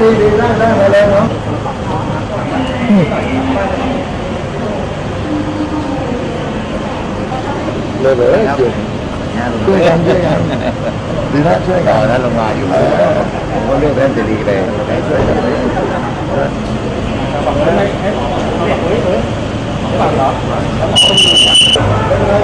ดีดีนั่งนั่งมาเลยเนาะเลยเลยจุดช่วยกันช่วยกันดีนะช่วยกันนะลงมาอยู่ผมก็เรื่องนั้นจะดีเลยช่วยกันเลย พยาบาลนะคะพยาบาลเป็นทางหญิงว่าติดต่อจำนวนรถสวนการจนาแล้วก็ทั้งชมรมเพื่อนนะคะที่กรุณามอบยศให้เขาเป็นกิจกรรมแรกของโรงพยาบาลเลย อันนี้ชิ้นแรก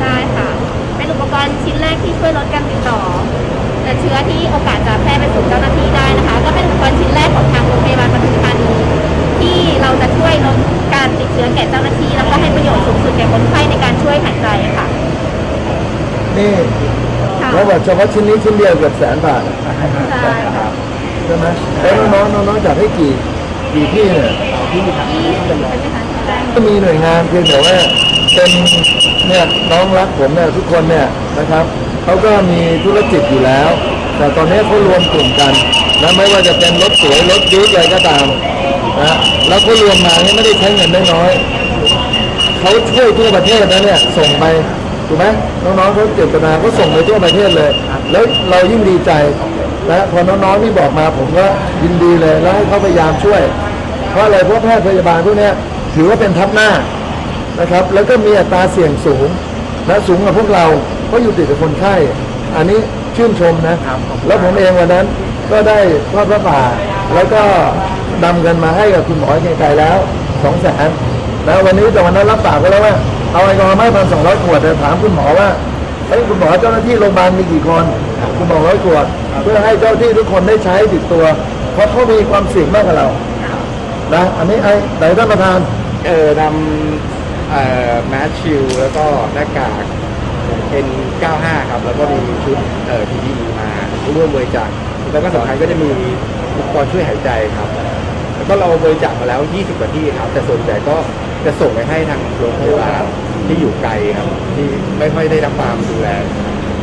ใช่ค่ะ เป็นอุปกรณ์ชิ้นแรกที่ช่วยลดการติดต่อ และเชื้อที่โอกาสจะแพร่ไปสู่เจ้าหน้าที่ได้นะคะ ก็เป็นอุปกรณ์ชิ้นแรกของทางโรงพยาบาลปทุมธานีที่เราจะช่วยลดการติดเชื้อแก่เจ้าหน้าที่แล้วก็ให้ประโยชน์สูงสุดแก่คนไข้ในการช่วยหายใจค่ะ นี่ค่ะแล้วแบบเฉพาะชิ้นนี้ชิ้นเดียวเกือบแสนบาทใช่ค่ะใช่ไหมแล้วน้องๆน้องๆจัดให้กี่กี่ที่เนี่ยยี่สิบใช่ไหมคะก็มีหน่วยงานเพียงแต่ว่าเป็นเนี่ยน้องรักผมเนี่ยทุกคนเนี่ยนะครับ เขาก็มีธุรกิจอยู่แล้ว แต่ตอนนี้เขารวมกลุ่มกันนะไม่ว่าจะเป็นรถสวยรถยุทธอะไรก็ตามนะแล้วเขารวมมาเนี่ยไม่ได้ใช้เงินน้อยเขาช่วยทั่วประเทศนะเนี่ยส่งไปถูกไหมน้องๆเขาเจตนาเขาส่งไปทั่วประเทศเลย แล้วเรายิ่งดีใจนะพอน้องๆนี่บอกมาผมก็ยินดีเลยแล้วให้เขาพยายามช่วย เพราะอะไรเพราะแพทย์พยาบาลพวกนี้ถือว่าเป็นทัพหน้านะครับ แล้วก็มีอัตราเสี่ยงสูง นะสูงกว่าพวกเราเพราะอยู่ติดกับคนไข้ อันนี้ชื่นชมนะแล้วผมเองวันนั้นก็ได้ทอดพระป่า แล้วก็นำเงินมาให้กับคุณหมอเกรียงไกรแล้วสองแสนนะวันนี้แต่วันนั้นรับปากไปแล้วว่าเอาแอลกอฮอล์ไม่พันสองร้อยขวดแต่ถามคุณหมอว่าเฮ้ยคุณหมอเจ้าหน้าที่โรงพยาบาลมีกี่คนคุณหมอร้อยขวด เพื่อให้เจ้าหน้าที่ทุกคนได้ใช้ติดตัว เพราะเขามีความเสี่ยงมากกว่าเรานะอันนี้ไอ้ไหนท่านประธานเออนำเอ่อ แมสชิลแล้วก็หน้ากาก N95 ครับ แล้วก็มีชุดเอ่อ PPE มาร่วมบริจาคแล้วก็สำคัญก็จะมีอุปกรณ์ช่วยหายใจครับ แล้วก็เราบริจาคมาแล้ว 20 กว่าที่ครับ แต่ส่วนใหญ่ก็จะส่งไปให้ทางโรงพยาบาลที่อยู่ไกลครับ ที่ไม่ค่อยได้รับความดูแล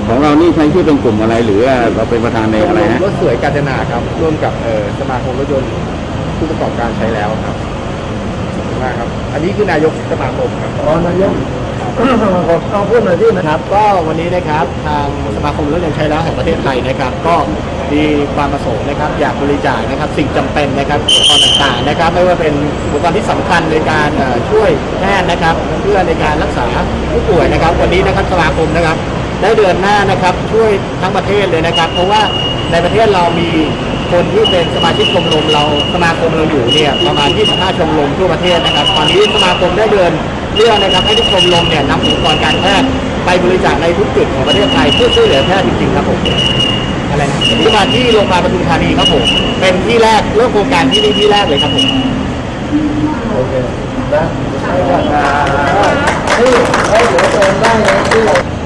ของเรานี่ใช้ชื่อเป็นกลุ่มอะไร หรือว่าเราเป็นประธานในอะไรฮะรถสวยกาญจนาครับร่วมกับเอ่อสมาคมรถยนต์ผู้ประกอบการใช้แล้วครับขอบคุณ มากครับ อันนี้คือนายกสมาคมครับ อ๋อนายกขอเอาพูดหน่อยที่นะครับ ก็วันนี้นะครับทางสมาคมรถยนต์ใช้แล้วแห่งประเทศไทยนะครับ ก็มีความประสงค์นะครับ อยากบริจาคนะครับ สิ่งจำเป็นนะครับอุปกรณ์ต่างๆนะครับ ไม่ว่าเป็นอุปกรณ์ที่สำคัญในการช่วยแพทย์นะครับ เพื่อในการรักษาผู้ป่วยนะครับ วันนี้นะครับสมาคมนะครับได้เดินหน้านะครับช่วยทั้งประเทศเลยนะครับ เพราะว่าในประเทศเรามี คนที่เป็นสมาชิกชมรมเราสมาคมเราอยู่เนี่ยประมาณ 25 ชมรมทั่วประเทศนะครับตอนนี้สมาคมได้เดินเรื่องนะครับให้ทุกชมรมเนี่ยนำอุปกรณ์การแพทย์ไปบริจาคในทุกจุดของประเทศไทยเพื่อช่วยเหลือแพทย์จริงๆครับผมอะไรนะที่มาที่โรงพยาบาลปทุมธานีครับผมเป็นที่แรกเริ่มโครงการที่นี่ที่แรกเลยครับผมโอเคนะนี่เฮ้ยเดี๋ยวเติมได้นะที่